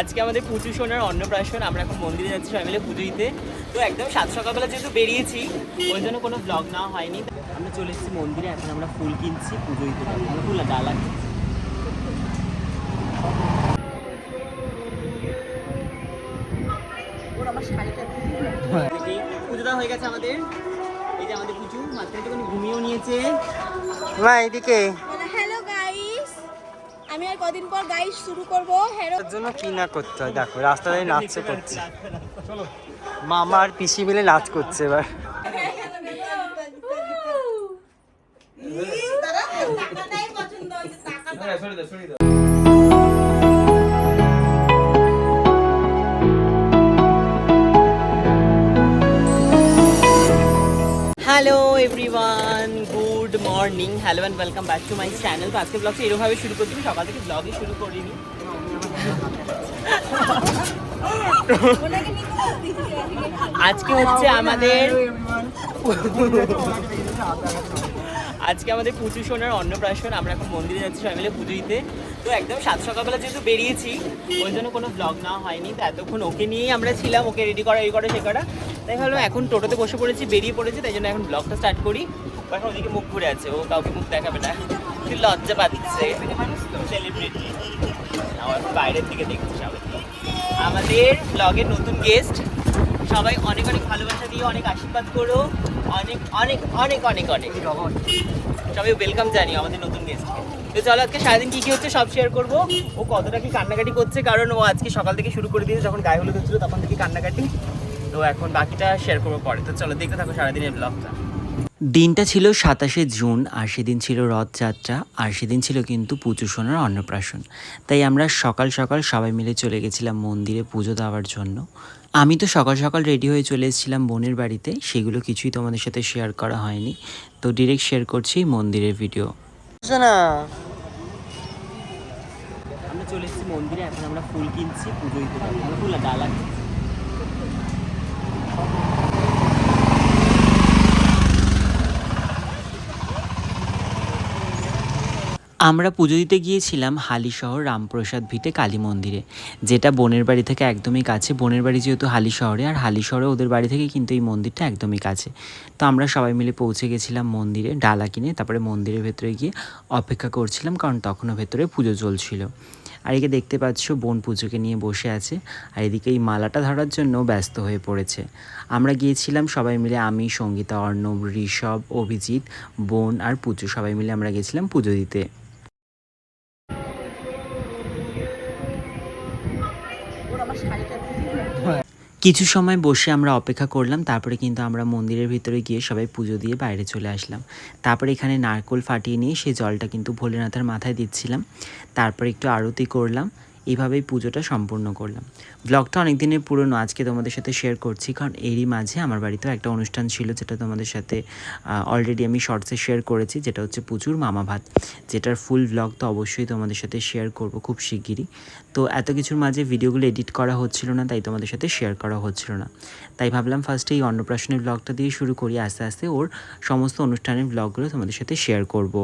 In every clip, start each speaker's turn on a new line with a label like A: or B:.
A: আজকে আমাদের পুজো সোনার অন্নপ্রাশন আমরা এখন মন্দিরে যাচ্ছি সবাই মিলে পুজো দিতে। তো একদম সাত সকালবেলা যেহেতু বেরিয়েছি ওই জন্য কোনো ব্লগ না হয়নি। আমরা চলে এসেছি মন্দিরে এখন আমরা ফুল কিনছি পুজো দিতে ফুল না ডালা কিনছি দেখি, পুজো দেওয়া হয়ে গেছে আমাদের। এই যে আমাদের পুজো মাঝখানে ঘুমিয়েও নিয়েছে।
B: মা এদিকে
C: আমি আর কদিন পর গাইস শুরু করব। হ্যালো
B: জন্য কি না করতে হয়? দেখো রাস্তায় নাচছে করছে। মামা আর পিসি মিলে নাচ করছে এবার।
A: Hello everyone morning hello and welcome back to my channel তো আজকে ব্লগটা এরকমভাবে শুরু করছি। সকাল থেকে ব্লগই শুরু করিনি। আজকে হচ্ছে আমাদের আজকে আমাদের পুজো সোনার অন্নপ্রাশন। আমরা এখন মন্দিরে যাচ্ছি সবাই মিলে পুজো দিতে। তো একদম সাত সকালবেলা যেহেতু বেরিয়েছি, ওই জন্য কোনো ব্লগ না হয়নি। তো এতক্ষণ ওকে নিয়েই আমরা ছিলাম, ওকে রেডি করা, এই করা, সে করা। তাই ভাবলাম এখন টোটোতে বসে পড়েছি, বেরিয়ে পড়েছি, তাই জন্য এখন ব্লগটা স্টার্ট করি। এখন ওদিকে মুখ ঘুরে আছে, ও কাউকে মুখ দেখাবে না। লজ্জা পাচ্ছে। সেলিব্রিটি আমার বাইরের দিকে দেখছি সবাই। আমাদের ব্লগের নতুন গেস্ট সবাই অনেক অনেক ভালোবাসা দিয়ে অনেক আশীর্বাদ করো। অনেক অনেক অনেক অনেক অনেক। সবাই ওয়েলকাম জানি আমাদের নতুন গেস্টকে তো চলো আজকে সারাদিন কি কি হচ্ছে সব শেয়ার করব। ও কতটা কি কান্নাকাটি করছে, কারণ ও আজকে সকাল থেকে শুরু করে দিয়েছে, যখন গায়ে হলুদ হচ্ছিল, তখন থেকে কান্নাকাটি। তো এখন বাকিটা শেয়ার করব পরে। তো চলো দেখতে থাকো সারাদিনের ব্লগটা
D: দিনটা ছিল সাতাশে জুন আর সেদিন ছিল রথযাত্রা আর সেদিন ছিল কিন্তু পুজো সোনার অন্নপ্রাশন। তাই আমরা সকাল সকাল সবাই মিলে চলে গেছিলাম মন্দিরে পুজো দেওয়ার জন্য। আমি তো সকাল সকাল রেডি হয়ে চলে এসেছিলাম বোনের বাড়িতে। সেগুলো কিছুই তোমাদের সাথে শেয়ার করা হয়নি। তো ডিরেক্ট শেয়ার করছি মন্দিরের ভিডিও
B: না
A: আমরা চলে এসেছি মন্দিরে এখন আমরা ফুল কিনছি পুজো দিতে ফুল ডালা
D: আমরা পুজো দিতে গিয়েছিলাম হালিশহর রামপ্রসাদ ভিটে কালী মন্দিরে, যেটা বোনের বাড়ি থেকে একদমই কাছে। বোনের বাড়ি যেহেতু হালি শহরে, আর হালি শহরে ওদের বাড়ি থেকে কিন্তু এই মন্দিরটা একদমই কাছে। তো আমরা সবাই মিলে পৌঁছে গেছিলাম মন্দিরে ডালা কিনে, তারপরে মন্দিরের ভেতরে গিয়ে অপেক্ষা করছিলাম, কারণ তখনও ভেতরে পুজো চলছিল। আর একে দেখতে পাচ্ছ বোন পুজোকে নিয়ে বসে আছে, আর এদিকে এই মালাটা ধরার জন্য ব্যস্ত হয়ে পড়েছে। আমরা গিয়েছিলাম সবাই মিলে, আমি, সঙ্গীতা, অর্ণব, ঋষভ, অভিজিৎ, বোন আর পুজো, সবাই মিলে আমরা গেছিলাম পুজো দিতে। কিছু সময় বসে আমরা অপেক্ষা করলাম, তারপরে কিন্তু আমরা মন্দিরের ভিতরে গিয়ে সবাই পুজো দিয়ে বাইরে চলে আসলাম। তারপরে এখানে নারকোল ফাটিয়ে নিয়ে সেই জলটা কিন্তু ভোলেনাথের মাথায় দিচ্ছিলাম। তারপরে একটু আরতি করলাম। এইভাবেই পুজোটা সম্পূর্ণ করলাম। ব্লগটা অনেক দিনের পুরনো, আজকে তোমাদের সাথে শেয়ার করছি, কারণ এরই মাঝে আমার বাড়িতেও একটা অনুষ্ঠান ছিল, যেটা তোমাদের সাথে অলরেডি আমি শর্টসে শেয়ার করেছি, যেটা হচ্ছে প্রচুর মামা ভাত। যেটার ফুল ব্লগ তো অবশ্যই তোমাদের সাথে শেয়ার করব খুব শিগগিরই। তো এত কিছুর মাঝে ভিডিওগুলো এডিট করা হচ্ছিল না, তাই তোমাদের সাথে শেয়ার করা হচ্ছিল না। তাই ভাবলাম ফার্স্টে এই অন্নপ্রাশনের ব্লগটা দিয়ে শুরু করি, আস্তে আস্তে ওর সমস্ত অনুষ্ঠানের ব্লগগুলো তোমাদের সাথে শেয়ার করব।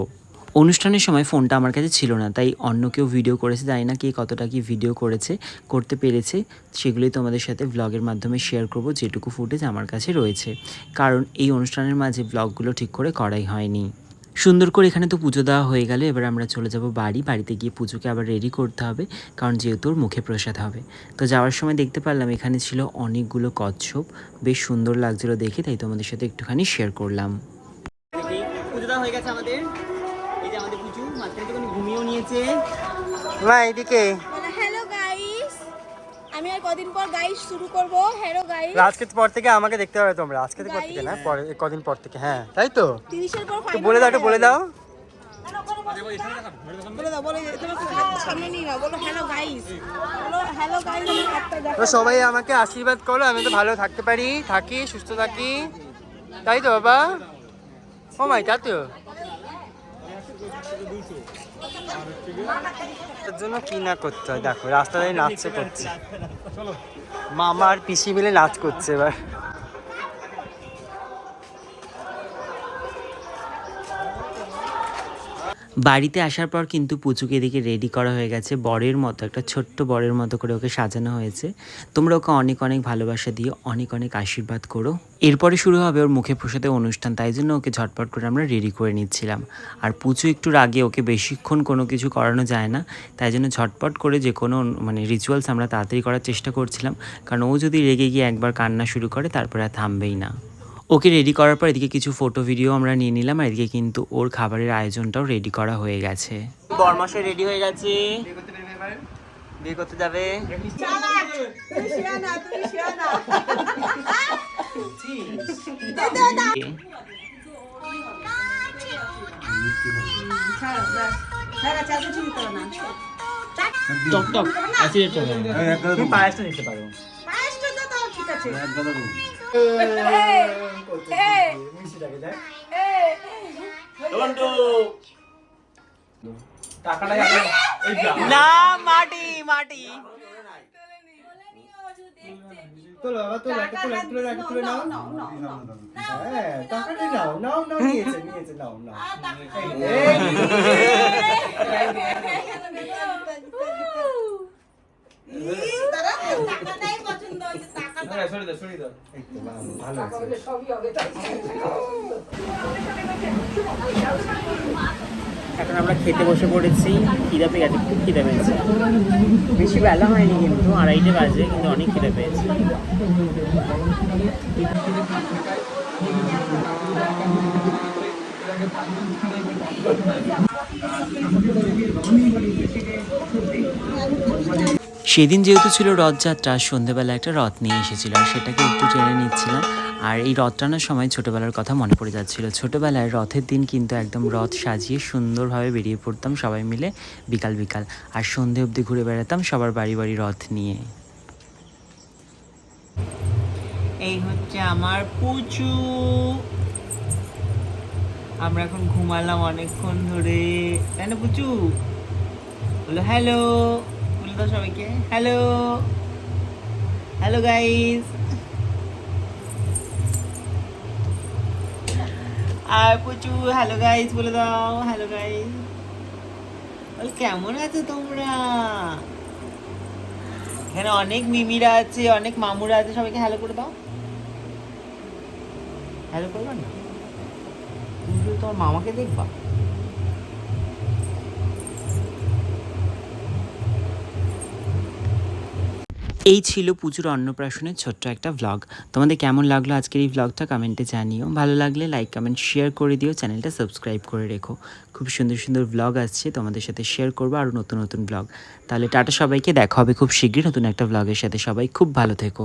D: অনুষ্ঠানের সময় ফোনটা আমার কাছে ছিল না, তাই অন্য কেউ ভিডিও করেছে, জানি না কে কতটা কি ভিডিও করেছে, করতে পেরেছে, সেগুলোই তোমাদের সাথে ব্লগের মাধ্যমে শেয়ার করব, যেটুকু ফুটেজ আমার কাছে রয়েছে। কারণ এই অনুষ্ঠানের মাঝে ব্লগগুলো ঠিক করে করাই হয়নি। সুন্দর করে এখানে তো পুজো দেওয়া হয়ে গেল, এবার আমরা চলে যাব বাড়ি, বাড়িতে গিয়ে পুজোকে আবার রেডি করতে হবে, কারণ যেহেতু ওর মুখে প্রসাদ হবে। তো যাওয়ার সময় দেখতে পারলাম এখানে ছিল অনেকগুলো কচ্ছপ, বেশ সুন্দর লাগছিল দেখে, তাই তোমাদের সাথে একটুখানি শেয়ার করলাম।
A: হয়ে গেছে আমাদের। এই যে আমাদের মাঝখানে একটুখানি ঘুমিয়েও নিয়েছে।
B: মা এদিকে।
C: হ্যালো গাইস আমি আর কদিন পর গাইস শুরু করব। হ্যালো গাইস
B: আজকে পর থেকে আমাকে দেখতে পাবে তোমরা। আজকে পর থেকে না পরে কদিন পর থেকে হ্যাঁ তাই তো?
C: পর
B: বলে দাও একটু বলে দাও।
C: বলে দাও বলে তোমার হাতটা সামনে নিয়ে নাও বলো হ্যালো গাইস বলো হ্যালো গাইস আমার হাতটা দেখো
B: তো সবাই আমাকে আশীর্বাদ করো আমি তো ভালো থাকতে পারি থাকি সুস্থ থাকি। তাই তো বাবা? ও মাই তা তো। জন্য কি না করতে হয়? দেখো, রাস্তায় নাচছে করছে। মামার পিসি মিলে নাচ করছে এবার।
D: বাড়িতে আসার পর কিন্তু পুচুকে এদিকে রেডি করা হয়ে গেছে। বরের মতো, একটা ছোট্ট বরের মতো করে ওকে সাজানো হয়েছে। তোমরা ওকে অনেক অনেক ভালোবাসা দিও, অনেক অনেক আশীর্বাদ করো। এরপরে শুরু হবে ওর মুখে প্রসাদে অনুষ্ঠান, তাই জন্য ওকে ঝটপট করে আমরা রেডি করে নিচ্ছিলাম। আর পুচু একটু রাগে ওকে বেশিক্ষণ কোনো কিছু করানো যায় না, তাই জন্য ঝটপট করে যে কোনো মানে রিচুয়ালস আমরা তাড়াতাড়ি করার চেষ্টা করছিলাম। কারণ ও যদি রেগে গিয়ে একবার কান্না শুরু করে, তারপরে আর থামবেই না। ওকে রেডি করার পর এদিকে কিছু ফটো ভিডিও আমরা নিয়ে নিলাম আর এদিকে কিন্তু ওর খাবারের আয়োজনটাও রেডি করা হয়ে গেছে
A: বরমাসে রেডি হয়ে গেছে বিয়ে করতে যাবে
C: হ্যাঁ
A: টক টক তুমি পায়েসটা নিতে পারো
C: আছে
A: না মাটি মাটি
B: তোলো বাবা তোলো একটা তুলে তুলে রাখো তুলে নাও হ্যাঁ টাকাটা নাও নাও নাও নিয়েছে নিয়েছে নাও নাও
C: টাকাটাই পছন্দ হয়েছে টাকাটা
B: এই তো, ভালো আছে
A: এখন আমরা খেতে বসে পড়েছি খিদা পেয়ে গেছে খুব খিদা পেয়েছে। বেশি বেলা হয়নি কিন্তু আড়াইটে বাজে কিন্তু অনেক খিদা পেয়েছে।
D: সেদিন যেহেতু ছিল রথযাত্রা, সন্ধেবেলা একটা রথ নিয়ে এসেছিল, আর সেটাকে একটু টেনে নিচ্ছিলাম। আর এই রথ টানার সময় ছোটোবেলার কথা মনে পড়ে যাচ্ছিল। ছোটোবেলায় রথের দিন কিন্তু একদম রথ সাজিয়ে সুন্দরভাবে বেরিয়ে পড়তাম সবাই মিলে বিকাল বিকাল। আর সন্ধে অবধি ঘুরে বেড়াতাম সবার বাড়ি বাড়ি রথ নিয়ে।
A: এই হচ্ছে আমার পুচু আমরা এখন ঘুমালাম অনেকক্ষণ ধরে। তাই না, পুচু? বলো, হ্যালো। বলে সবাইকে। হ্যালো হ্যালো গাইস আর পুচু হ্যালো গাইস বলে দাও। হ্যালো গাইস কেমন আছো তোমরা? এখানে অনেক মিমিরা আছে, অনেক মামুরা আছে, সবাইকে হ্যালো করে দাও। হ্যালো করবা না? তুমি তোমার মামাকে দেখবা?
D: এই ছিল পুজোর অন্নপ্রাশনের ছোট্ট একটা ভ্লগ তোমাদের কেমন লাগল আজকের এই ভ্লগটা কমেন্টে জানিও। ভালো লাগলে লাইক কমেন্ট শেয়ার করে দিও। চ্যানেলটা সাবস্ক্রাইব করে রেখো। খুব সুন্দর সুন্দর ভ্লগ আসছে। তোমাদের সাথে শেয়ার করব আরও নতুন নতুন ভ্লগ তাহলে টাটা সবাইকে। দেখা হবে খুব শীঘ্রই নতুন একটা ভ্লগের সাথে। সবাই খুব ভালো থেকো।